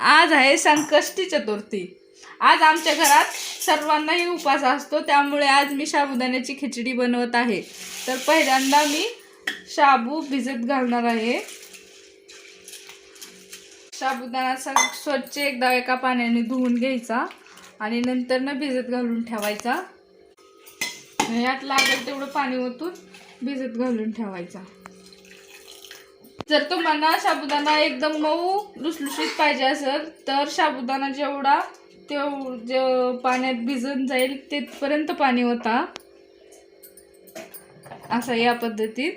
आज आहे संकष्टी चतुर्थी. आज आमच्या घरात सर्वांनाही उपवास असतो त्यामुळे आज मी साबुदाण्याची खिचडी बनवत आहे. तर पहिल्यांदा मी शाबू भिजत घालणार आहे. साबुदाणा स- स्वच्छ एकदा एका पाण्याने धुवून घ्यायचा आणि नंतर ना भिजत घालून ठेवायचा. यात लागेल तेवढं पाणी ओतून भिजत घालून ठेवायचा. जर तुम्हाला साबुदाणा एकदम मऊ लुसलुशीत पाहिजे असेल तर साबुदाणा जेवढा तेव जे पाण्यात भिजून जाईल तिथपर्यंत पाणी होता असं या पद्धतीत.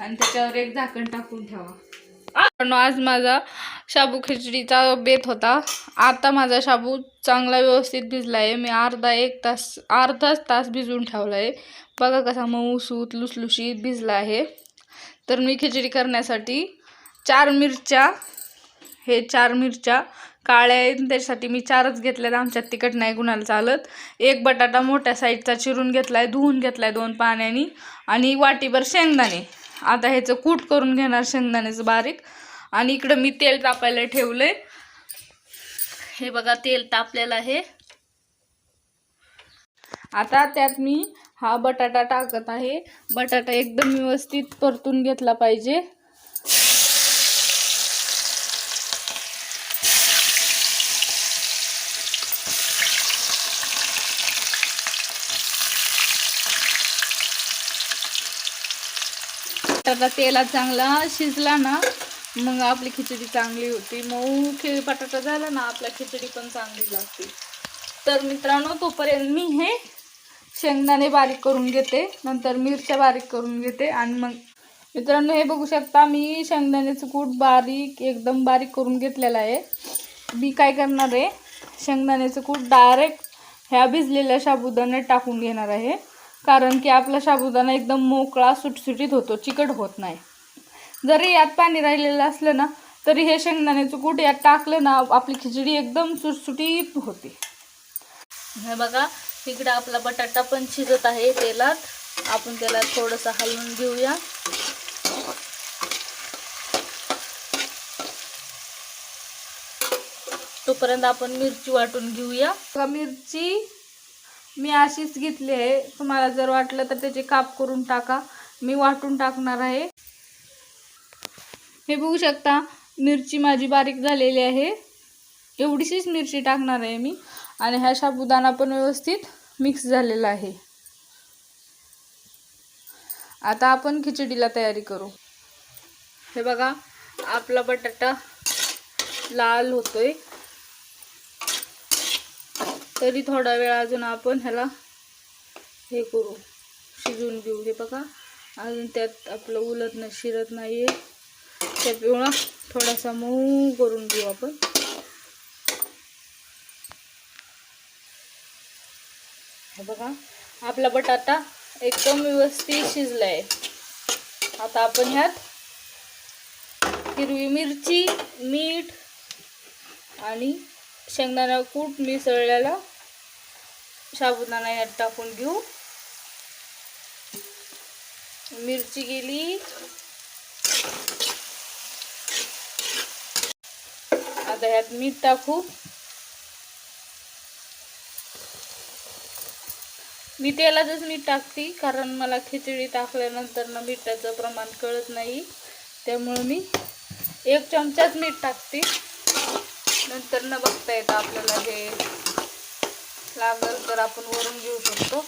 आणि त्याच्यावर एक झाकण टाकून ठेवा. पण आज माझा शाबू खिचडीचा बेत होता. आता माझा शाबू चांगला व्यवस्थित भिजला आहे मी अर्धा एक तास अर्धाच तास भिजवून ठेवला आहे बघा कसा मऊसूत लुसलुशीत भिजला आहे. तर मी खिचडी करण्यासाठी चार मिरच्या हे चार मिरच्या काळ्या आहेत. त्याच्यासाठी मी चारच घेतल्यात. आमच्यात तिखट नाही कुणाला चालत. एक बटाटा मोठ्या साईजचा चिरून घेतला आहे धुवून घेतला आहे दोन पाण्याने. आणि वाटीभर शेंगदाणे. आता ह्याचं कूट करून घेणार शेंगदाण्याचं बारीक. आणि इकडं मी तेल तापायला ठेवलंय. हे बघा तेल तापलेलं आहे. आता त्यात मी हा बटाटा टाकत आहे. बटाटा एकदम व्यवस्थित परतून घेतला पाहिजे. बटाटा तेलात चांगला शिजला ना मग आपली खिचडी चांगली होती. मऊ खि बटाटा झाला ना आपला खिचडी पण चांगली लागते. तर मित्रांनो तोपर्यंत मी हे शेंगदाणे बारीक करून घेते. नंतर मिरच्या बारीक करून घेते. आणि मग मित्रांनो हे बघू शकता मी शेंगदाण्याचं कूट बारीक एकदम बारीक करून घेतलेलं आहे. मी काय करणार आहे शेंगदाण्याचं कूट डायरेक्ट ह्या भिजलेल्या साबुदाण्यात टाकून घेणार आहे. कारण की आपला साबुदाणा एकदम मोकळा सुटसुटीत होतो चिकट होत नाही. जरी यात पाणी राहिलेलं असलं ना तरी हे शेंगदाण्याचं कूट यात टाकलं ना आपली खिचडी एकदम सुटसुटीत होते. हे बघा इकडं आपला बटाटा पण शिजत आहे तेलात. आपण त्याला थोडंसं हलवून घेऊया. तोपर्यंत आपण मिरची वाटून घेऊया. बघा, मिरची मी अशीच घेतली आहे. तुम्हाला जर वाटलं तर त्याचे काप करून टाका. मी वाटून टाकणार आहे. हे बघू शकता मिरची माझी बारीक झालेली आहे. एवढीशीच मिरची टाकणार आहे मी. आणि ह्या साबुदाणा पण व्यवस्थित मिक्स झालेला आहे. आता आपण खिचडीला तयारी करू. हे बघा आपला बटाटा लाल होतोय. तरी थोडा वेळ अजून आपण ह्याला हे करू शिजवून घेऊ. हे बघा अजून त्यात आपलं उलटणं शिरत नाही आहे त्या पिवळा. थोडासा मऊ करून घेऊ आपण. हे बघा आपला बटाटा एकदम व्यवस्थित शिजला आहे आता आपण ह्यात हिरवी मिरची मीठ आणि शेंगदाणा कूट मिसळलेला साबुदाणा ह्यात टाकून घेऊ. मिरची गेली. आता ह्यात मीठ टाकू. मी तेलातच मीठ टाकते कारण मला खिचडी टाकल्यानंतर ना मिठाचं प्रमाण कळत नाही. त्यामुळे मी एक चमचाच मीठ टाकते. नंतर न बघता येतं आपल्याला हे लागल तर आपण वरून घेऊ शकतो.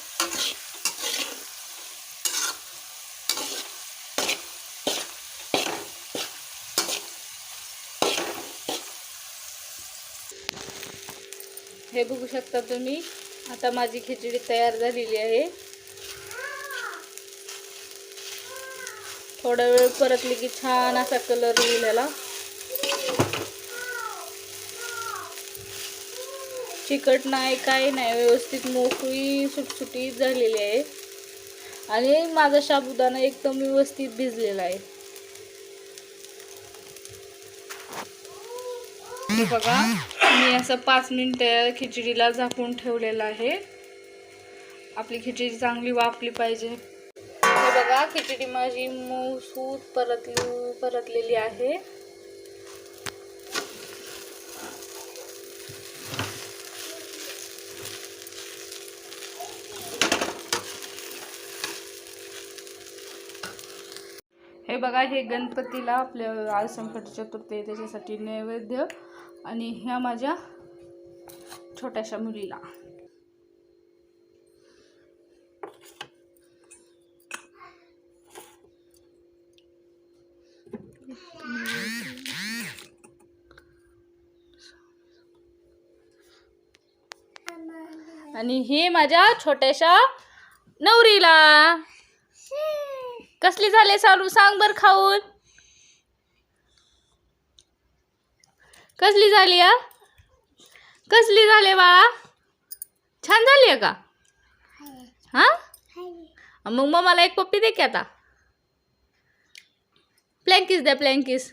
हे बघू शकता तुम्ही. आता माझी खिचडी तयार झालेली आहे. थोडा वेळ परतली की छान असा कलर येईल याला. चिकट नाही काही नाही व्यवस्थित मोकळी सुटसुटीत झालेली आहे. आणि माझा साबुदाणा एकदम व्यवस्थित भिजलेला आहे. बघा. मी असं पाच मिनटं खिचडीला झाकून ठेवलेलं आहे. आपली खिचडी चांगली वापली पाहिजे. हे बघा खिचडी माझी मऊसूत परतली परतलेली आहे. हे बघा हे गणपतीला आपल्या आज संकट चतुर्थी त्याच्यासाठी नैवेद्य आणि ह्या माझ्या छोट्याशा मुलीला. आणि हे माझ्या छोट्याशा नवरीला. कसली झाले चालू सांग बर खाऊन. कसली झाली आ कसली झाले बाळा? छान झाली आहे का? हा? मग मग मला एक पप्पी दे की आता. प्लँकीस द्या प्लँकिस